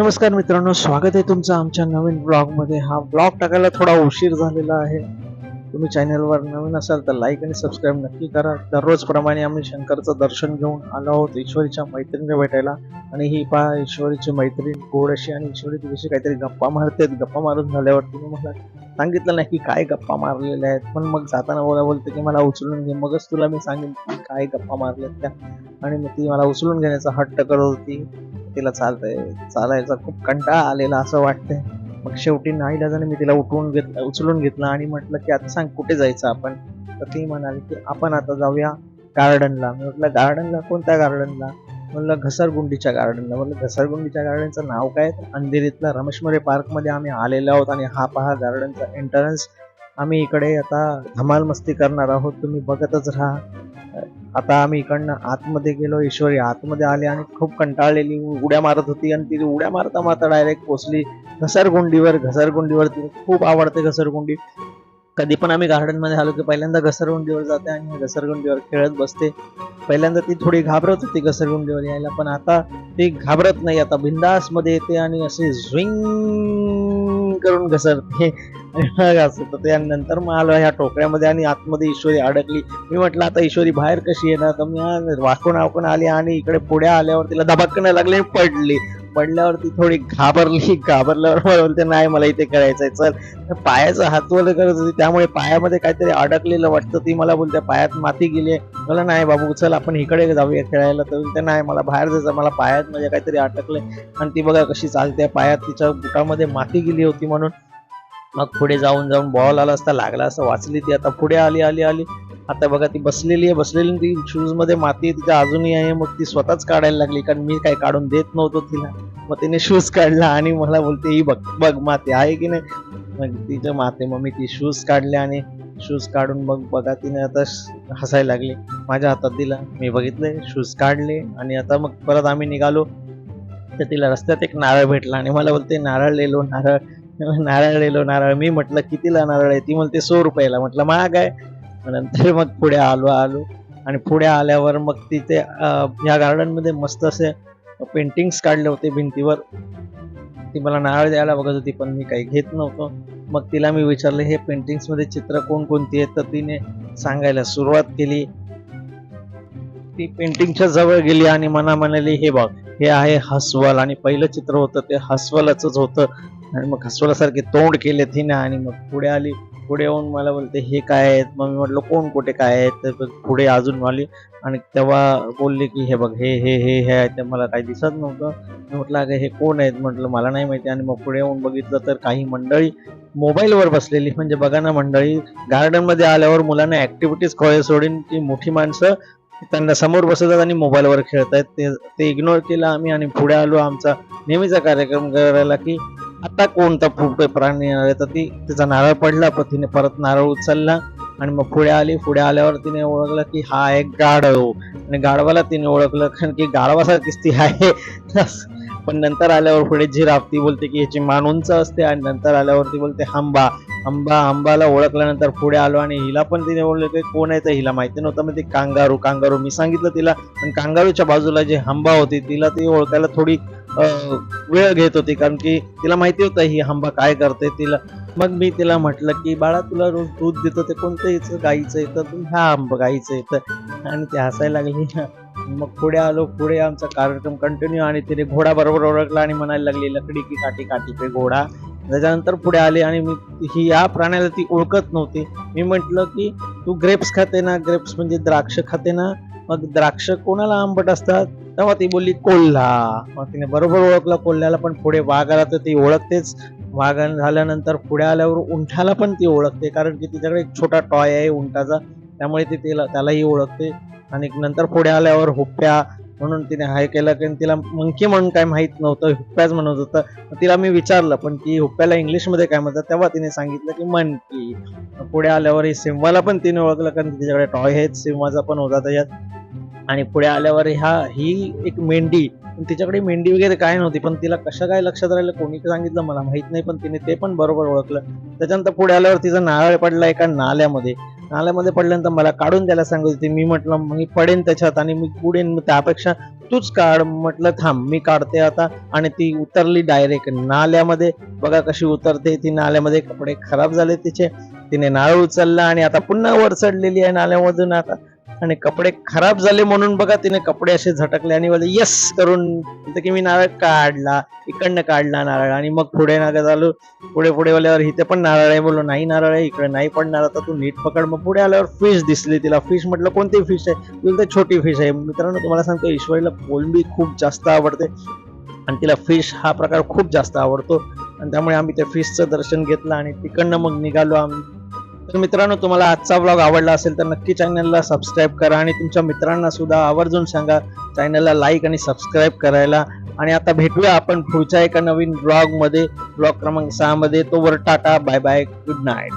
नमस्कार मित्रांनो स्वागत आहे तुमचं आमच्या नवीन ब्लॉगमध्ये. हा ब्लॉग टाकायला थोडा उशीर झालेला आहे. तुम्ही चॅनलवर नवीन असाल तर लाईक आणि सबस्क्राईब नक्की करा. दररोजप्रमाणे आम्ही शंकरचं दर्शन घेऊन आलो आहोत ईश्वरीच्या मैत्रिणीला भेटायला. आणि ही पहा ईश्वरीची मैत्रीण गोड अशी आणि ईश्वरी तुझ्याशी काहीतरी गप्पा मारतेत. गप्पा मारून झाल्यावर तुम्ही मला सांगितलं नाही की काय गप्पा मारलेल्या आहेत. पण मग जाताना बोला बोलते की मला उचलून घे. मगच तुला मी सांगेन की काय गप्पा मारल्यात त्या. आणि मग ती मला उचलून घेण्याचा हट्ट करत होती. तिला चालतंय. चालायचा खूप कंटाळा आलेला असं वाटतंय. मग शेवटी नाईलाजाने मी तिला उठवून घेतलं उचलून घेतलं आणि म्हटलं की आता सांग कुठे जायचं आपण? तर ती म्हणाली की आपण आता जाऊया गार्डनला. मी म्हटलं गार्डनला? कोणत्या गार्डनला? म्हणलं घसरगुंडीच्या गार्डनला. म्हणलं घसरगुंडीच्या गार्डनचं नाव काय? तर अंधेरीतला रमेशमरे पार्कमध्ये आम्ही आलेलो आहोत आणि हा पहा गार्डनचा एंट्रन्स आम्ही इकडे आता धमाल मस्ती करणार आहोत. तुम्ही बघतच राहा. आता आम्ही इकडनं आतमध्ये गेलो ईश्वरी आतमध्ये आले आणि खूप कंटाळलेली उड्या मारत होती आणि तिथे उड्या मारता मारता डायरेक्ट पोचली घसरगुंडीवर. घसरगुंडीवर तिला खूप आवडते घसरगुंडी. कधी पण आम्ही गार्डनमध्ये आलो की पहिल्यांदा घसरगुंडीवर जाते आणि घसरगुंडीवर खेळत बसते. पहिल्यांदा ती थोडी घाबरत होती घसरगुंडीवर यायला पण आता ती घाबरत नाही. आता बिंदासमध्ये येते आणि असे झुईंग करून घसरते. असं तर त्यानंतर मग आलो ह्या टोकऱ्यामध्ये आणि आतमध्ये ईश्वरी अडकली. मी म्हटलं आता ईश्वरी बाहेर कशी येणार? तर मी वाकून वाकून आली आणि इकडे पुढे आल्यावर तिला धबकणं लागले आणि पडली. पडल्यावर ती थोडी घाबरली घाबरल्यावर मला बोलते नाही मला इथे करायचंय चल. पायाचं हातवलं करत होती त्यामुळे पायामध्ये काहीतरी अडकलेलं वाटतं ती मला बोलते पायात माती गेली मला नाही बाबू चल आपण इकडे जाऊया खेळायला. तर बोलते नाही मला बाहेर जायचं मला पायात म्हणजे काहीतरी अटकलंय आणि ती बघा कशी चालते पायात तिच्या बुटामध्ये माती गेली होती म्हणून. मग पुढे जाऊन जाऊन बॉल आला असता लागला असं वाचली ती आता. पुढे आली आली आली. आता बघा ती बसलेली आहे बसलेली ती शूजमध्ये माती तिच्या अजूनही आहे. मग ती स्वतःच काढायला लागली कारण मी काही काढून देत नव्हतो तिला. मग तिने शूज काढला आणि मला बोलते ही बघ बघ माती आहे की नाही? मग तिचं माते मग मी ती शूज काढले आणि शूज काढून मग बघा. तिने आता हसायला लागली. माझ्या हातात दिला मी बघितले शूज काढले आणि आता मग परत आम्ही निघालो. तर तिला रस्त्यात एक नारळ भेटला आणि मला बोलते नारळ लेलो नारळ. नारळ लिहिलो नारळ. मी म्हटलं कितीला नारळ आहे? ती म्हणते सो रुपयाला. म्हटलं महाग आहे. नंतर मग पुढे आलो आलो. आणि पुढे आल्यावर मग तिथे या ह्या गार्डनमध्ये मस्त असे पेंटिंग्स काढले होते भिंतीवर. ती मला नारळ द्यायला बघत होती पण मी काही घेत नव्हतो. मग तिला मी विचारलं हे पेंटिंग्समध्ये चित्र कोणकोणती आहेत? तर तिने सांगायला सुरुवात केली. ती पेंटिंगच्या जवळ गेली आणि मना म्हणाली हे बघ हे आहे हसवल. आणि पहिलं चित्र होतं ते हसवलच होतं. आणि मग हसवलासारखे तोंड केले तिने आणि मग पुढे आली. पुढे येऊन मला बोलते हे काय आहेत? मग मी म्हटलं कोण कुठे काय आहेत? तर पुढे अजून आली आणि तेव्हा बोलले की हे बघ हे हे हे हे ते मला काही दिसत नव्हतं. मी म्हटलं अगं हे कोण आहेत? म्हटलं मला नाही माहिती. आणि मग पुढे येऊन बघितलं तर काही मंडळी मोबाईलवर बसलेली. म्हणजे बघा ना मंडळी गार्डनमध्ये आल्यावर मुलांना ऍक्टिव्हिटीज खोय सोडून ती मोठी माणसं त्यांना समोर बसवतात आणि मोबाईलवर खेळतायत. ते ते इग्नोर केलं आम्ही आणि पुढे आलो आमचा नेहमीचा कार्यक्रम करायला की आता कोणता पुढे प्राणी येणार तर ती तिचा नारळ पडला पण तिने परत नारळ उचलला आणि मग पुढे आली. पुढे आल्यावर तिने ओळखलं की हा एक गाढव. आणि गाढवाला तिने ओळखलं कारण की गाढवासारखीच ती आहे. पण नंतर आल्यावर पुढे जिराफ ती बोलते की ह्याची मान उंच असते आणि नंतर आल्यावर ती बोलते हंबा. हंबा हंबाला ओळखल्यानंतर पुढे आलो आणि हिला पण तिने ओळखलं की कोण आहे तर हिला माहिती नव्हतं. मग ती कांगारू कांगारू मी सांगितलं तिला. पण कांगारूच्या बाजूला जे हंबा होती तिला ती ओळखायला थोडी वेळ घेत होती कारण की तिला माहिती होतं ही आंबा काय करते तिला. मग मी तिला म्हटलं की बाळा तुला रोज दूध देतो ते कोणतं याचं गाईचं येतं तू ह्या आंबा गाईचं येतं आणि ते हसायला लागली. मग पुढे आलो पुढे आमचा कार्यक्रम कंटिन्यू आणि तिने घोडा बरोबर ओळखला आणि म्हणायला लागली लकडी की काठी काठी पे घोडा. त्याच्यानंतर पुढे आले आणि मी ही या प्राण्याला ती ओळखत नव्हती. मी म्हटलं की तू ग्रेप्स खाते ना ग्रेप्स म्हणजे द्राक्ष खाते ना मग द्राक्ष कोणाला आंबट असतात? तेव्हा ती बोलली कोल्हा. मग तिने बरोबर ओळखलं कोल्ह्याला पण पुढे वाघ आला तर ती ओळखतेच. वाघ झाल्यानंतर पुढे आल्यावर उंठाला पण ती ओळखते कारण की तिच्याकडे एक छोटा टॉय आहे उंटाचा. त्यामुळे ती तिला त्यालाही ओळखते. आणि नंतर पुढे आल्यावर हुप्प्या म्हणून तिने हाय केलं कारण तिला मंकी म्हणून काय माहीत नव्हतं हुप्प्याच म्हणत होतं. तिला मी विचारलं पण की हुप्प्याला इंग्लिशमध्ये काय म्हणतात तेव्हा तिने सांगितलं की मनकी पुढे आल्यावर सिंहाला पण तिने ओळखलं कारण तिच्याकडे टॉय आहेत सिंहाचा पण होता त्याच्यात आणि पुढे आल्यावर ह्या ही एक मेंढी तिच्याकडे मेंढी वगैरे काय नव्हती पण तिला कसं काय लक्षात राहिलं कोणी सांगितलं मला माहीत नाही पण तिने ते पण बरोबर ओळखलं. त्याच्यानंतर पुढे आल्यावर तिचा नारळ पडला एका नाल्यामध्ये. नाल्यामध्ये पडल्यानंतर मला काढून द्यायला सांगत होती मी म्हटलं मी पडेन त्याच्यात आणि मी पुढेन त्यापेक्षा तूच काढ. म्हटलं थांब मी काढते आता. आणि ती उतरली डायरेक्ट नाल्यामध्ये. बघा कशी उतरते ती नाल्यामध्ये कपडे खराब झाले तिचे. तिने नारळ उचलला आणि आता पुन्हा वर चढलेली आहे नाल्यामधून आता. आणि कपडे खराब झाले म्हणून बघा तिने कपडे असे झटकले आणि मला यस करून तिथं की मी नारळ काढला इकडनं काढला नारळ आणि मग पुढे नागत आलो. पुढे पुढे आल्यावर इथे पण नारळ आहे. बोललो नाही नारळ आहे इकडे नाही पडणार. आता तू नीट पकड. मग पुढे आल्यावर फिश दिसली तिला. फिश म्हटलं कोणती फिश आहे? तुला तर छोटी फिश आहे. मित्रांनो तुम्हाला सांगतो ईश्वरीला कोलंबी खूप जास्त आवडते. आणि तिला फिश हा प्रकार खूप जास्त आवडतो. आणि त्यामुळे आम्ही त्या फिशचं दर्शन घेतलं आणि तिकडनं मग निघालो आम्ही. तर मित्रांनो तुम्हाला आजचा ब्लॉग आवडला असेल तर नक्की चॅनलला सबस्क्राईब करा आणि तुमच्या मित्रांना सुद्धा आवर्जून सांगा. चॅनलला लाईक आणि सबस्क्राईब करायला. आणि आता भेटूया आपण पुढच्या एका नवीन ब्लॉगमध्ये ब्लॉग क्रमांक सहा मध्ये. तोवर tata bye bye good night